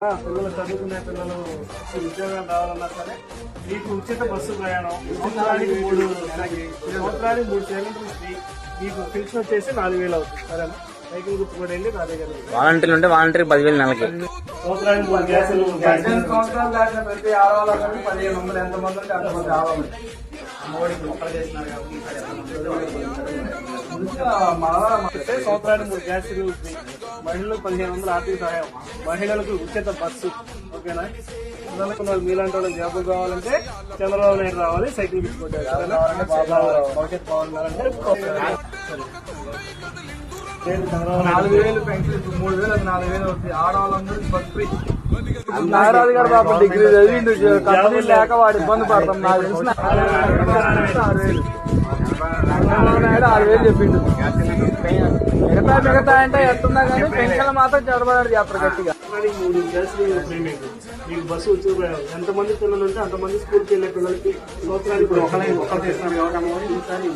ఆ, పిల్లలు చదువుకునే పిల్లలు ఉద్యోగం రావాలన్నా సరే మీకు ఉచిత బస్సు ప్రయాణం సంవత్సరానికి మూడు సంవత్సరానికి మూడు సిలిండర్లు ఫ్రీ మీకు పెన్షన్ వచ్చేసి నాలుగు వేలు అవుతుంది సరేనా? సైకిల్ గుర్తు కూడా వెళ్ళి నా దగ్గర ఉంది. వాలంటీర్లు ఉంటే వాలంటీర్ పదివేలు నెలకి. సంవత్సరానికి మూడు గ్యాసులు పద్దెనిమిది సంవత్సరాలు దాటిన ప్రతి ఆడవాళ్ళకి పదిహేను వందలు ఎంతమంది ఉంటే అంతమంది ఆడవాళ్ళు మోడీకి మొక్కలు చేసినారు కాబట్టి సంవత్సరానికి మూడు గ్యాస్ మహిళలకు పదిహేను వందల ఆర్థిక సహాయం. మహిళలకు ఉచిత బస్సు. ఓకేనా? పిల్లలకు వాళ్ళు మీలాంటి వాళ్ళకి జాబ్ కావాలంటే చంద్రబాబు నాయుడు రావాలి సైకిల్ తీసుకుంటారు నాలుగు వేలు పెన్షన్ మూడు వేలు నాలుగు వేలు అవుతుంది. ఆడవాళ్ళందరికీ బస్ ఫ్రీ. నాగరాజు గారు పాపం డిగ్రీ చదివిండు. కంపెనీ లేక వాడు ఇబ్బంది పడతాం. నాకు తెలిసిన ఆరు వేలు. చంద్రబాబు నాయుడు ఆరు వేలు చెప్పిండు. మిగతా మిగతా అంటే ఎట్టున్నా కానీ పెన్షన్ మాత్రం చదవడాడు చేస్తారు గట్టిగా. మీకు బస్సు ప్రయాణం ఎంతమంది పిల్లలు ఉంటే అంతమంది స్కూల్కి వెళ్ళే పిల్లలకి సంవత్సరానికి ఒకళ్ళే ఒకళ్ళు చేస్తున్నారు కాబట్టి ఈసారి